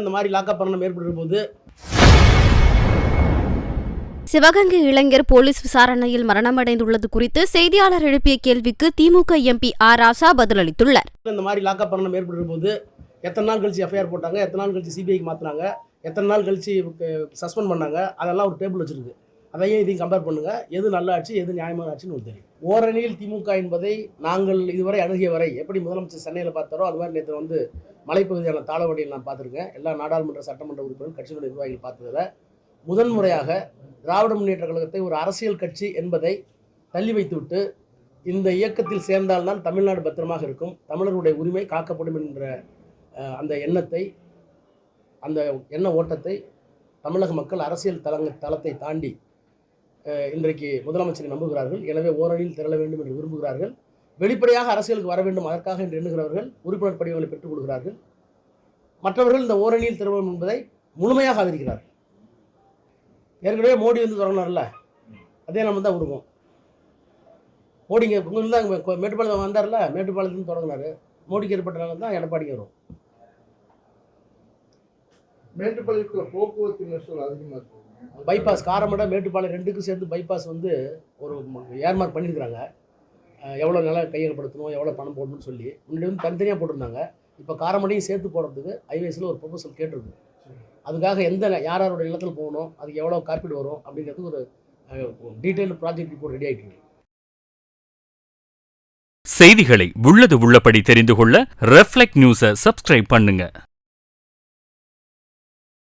இந்த மாதிரி லாக்அப் பண்ணணும் ஏற்படுற போது சிவகங்கை இளைஞர் போலீஸ் விசாரணையில் மரணமடைந்துள்ளது குறித்து செய்தியாளர் எழுப்பிய கேள்விக்கு திமுக எம்பி ஆர் ராசா பதிலளித்துள்ளார். இந்த மாதிரி லாக்அப் பண்ணணும் ஏற்படுற போது எத்தனை நாள் கழிச்சு எஃப்ஐஆர் போட்டாங்க எத்தனை நாள் கழிச்சு சிபிஐக்கு மாற்றினாங்க எத்தனை நாள் கழிச்சு சஸ்பெண்ட் பண்ணாங்க அதெல்லாம் ஒரு டேபிள் வச்சிருக்கு. அதையும் இதையும் கம்பேர் பண்ணுங்கள் எது நல்ல ஆட்சி எது நியாயமான ஆட்சின்னு உங்களுக்கு தெரியும். ஓரணியில் திமுக என்பதை நாங்கள் இதுவரை அணுகிய வரை எப்படி முதலமைச்சர் சென்னையில் பார்த்தாரோ அது மாதிரி நேற்று வந்து மலைப்பகுதியான தாளவடியில் நான் பார்த்துருக்கேன். எல்லா நாடாளுமன்ற சட்டமன்ற உறுப்பினர்கள் கட்சிகளுடைய நிர்வாகிகள் பார்த்ததில் முதன்முறையாக திராவிட முன்னேற்ற கழகத்தை ஒரு அரசியல் கட்சி என்பதை தள்ளி வைத்துவிட்டு இந்த இயக்கத்தில் சேர்ந்தால்தான் தமிழ்நாடு பத்திரமாக இருக்கும். தமிழர்களுடைய உரிமை காக்கப்படும் என்ற அந்த எண்ணத்தை அந்த எண்ண ஓட்டத்தை தமிழக மக்கள் அரசியல் தளங்க தளத்தை தாண்டி இன்றைக்கு முதலமைச்சரை நம்புகிறார்கள். எனவே ஓரணியில் திரள வேண்டும் என்று விரும்புகிறார்கள். வெளிப்படையாக அரசியலுக்கு வர வேண்டும் அதற்காக என்று எண்ணுகிறவர்கள் உறுப்பினர் படிவங்களை பெற்றுக் கொடுக்கிறார்கள் மற்றவர்கள் இந்த ஓரணியில் திரளும் என்பதை முழுமையாக ஆதரிக்கிறார்கள். ஏற்கனவே மோடி வந்து தொடங்கினார்ல அதே நம்ம தான் விடுவோம். மோடிங்க உங்களுக்கு தான் மேட்டுப்பாளையம் வந்தார்ல மேட்டுப்பாளையத்துலேருந்து தொடங்கினாரு. மோடிக்கு ஏற்பட்டனால தான் எடப்பாடிக்கு வரும். மேட்டுப்பாளையத்தில் போக்குவரத்து நெரிசல் அதிகமாக இருக்கும் பைபாஸ் காரமடை மேட்டுப்பாளையம் ரெண்டுக்கும் சேர்த்து பைபாஸ் வந்து ஒரு ஏர்மார்க் பண்ணியிருக்கிறாங்க. எவ்வளோ நிலம் கையகப்படுத்தணும் எவ்வளோ பணம் போடணும்னு சொல்லி. முன்னாடி வந்து தனித்தனியாக போட்டிருந்தாங்க. இப்போ காரமடையும் சேர்த்து போடுறதுக்கு ஹைவேஸில் ஒரு ப்ரொபோசல் கேட்டிருக்கு. அதுக்காக எந்த யார் யாரோட நிலத்தில் போகணும் அதுக்கு எவ்வளோ காப்பீடு வரும் அப்படிங்கிறதுக்கு ஒரு டீட்டெயில் ப்ராஜெக்ட் ரிப்போர்ட் ரெடி ஆகிட்டு செய்திகளை உள்ளது உள்ளபடி தெரிந்து கொள்ள ரெஃப்ளெக்ட் நியூஸை சப்ஸ்கிரைப் பண்ணுங்கள்